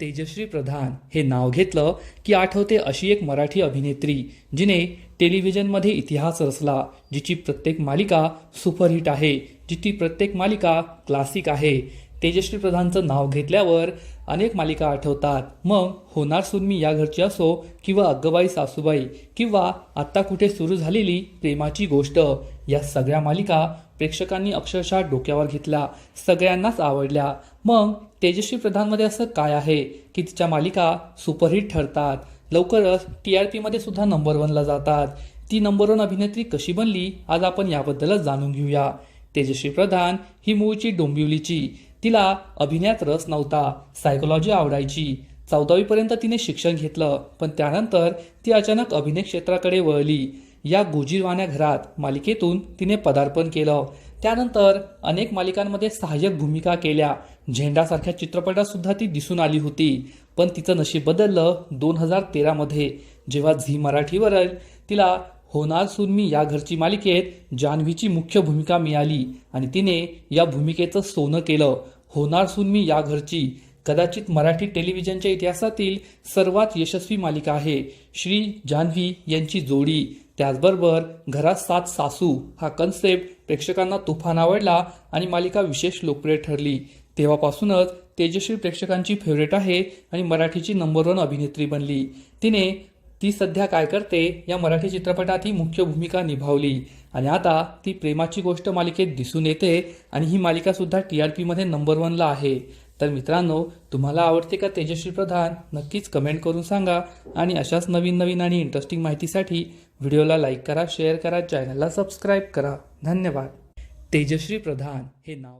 तेजश्री प्रधान हे नाव घेतलं की आठवते अशी एक मराठी अभिनेत्री जिने टेलिव्हिजनमध्ये इतिहास रचला जिची प्रत्येक मालिका सुपरहिट आहे जिची प्रत्येक मालिका क्लासिक आहे. तेजश्री प्रधानचं नाव घेतल्यावर अनेक मालिका आठवतात. मग होणार सून मी या घरची असो किंवा अग्गबाई सासूबाई किंवा आत्ता कुठे सुरू झालेली प्रेमाची गोष्ट या सगळ्या मालिका प्रेक्षकांनी अक्षरशः डोक्यावर घेतल्या सगळ्यांनाच आवडल्या. मग तेजस्वी प्रधानमध्ये असं काय आहे की तिच्या मालिका सुपरहिट ठरतात. लवकरच टी आर पीमध्ये सुद्धा नंबर वनला जातात. ती नंबर वन अभिनेत्री कशी बनली आज आपण याबद्दलच जाणून घेऊया. तेजस्वी प्रधान ही मूळची डोंबिवलीची. तिला अभिनयात रस नव्हता सायकोलॉजी आवडायची. चौदावीपर्यंत तिने शिक्षण घेतलं पण त्यानंतर ती अचानक अभिनय क्षेत्राकडे वळली. या गोजीरवाण्या घरात मालिकेतून तिने पदार्पण केलं. त्यानंतर अनेक मालिकांमध्ये सहाय्यक भूमिका केल्या. झेंडासारख्या चित्रपटात सुद्धा ती दिसून आली होती. पण तिचं नशीब बदललं दोन हजार तेरामध्ये जेव्हा झी मराठीवरील तिला होणार सून मी या घरची मालिकेत जान्हवीची मुख्य भूमिका मिळाली आणि तिने या भूमिकेचं सोनं केलं. होणार सून मी या घरची कदाचित मराठी टेलिव्हिजनच्या इतिहासातील सर्वात यशस्वी मालिका आहे. श्री जान्हवी यांची जोडी. त्याचबरोबर घरात सात सासू हा कन्सेप्ट प्रेक्षकांना तुफान आवडला आणि मालिका विशेष लोकप्रिय ठरली. तेव्हापासूनच तेजश्री प्रेक्षकांची फेवरेट आहे आणि मराठीची नंबर वन अभिनेत्री बनली. तिने ती सध्या काय करते? या मराठी चित्रपटात ही मुख्य भूमिका निभावली. आणि आता ती प्रेमाची गोष्ट मालिकेत दिसून येते आणि ही मालिका सुद्धा टी आर पीमध्ये नंबर वनला आहे. तर मित्रांनो तुम्हाला आवडते का तेजस्वी प्रधान नक्कीच कमेंट करून सांगा. आणि अशाच नवीन नवीन आणि इंटरेस्टिंग माहितीसाठी व्हिडिओला लाईक करा शेअर करा चॅनलला सबस्क्राईब करा. धन्यवाद. तेजश्री प्रधान हे नाव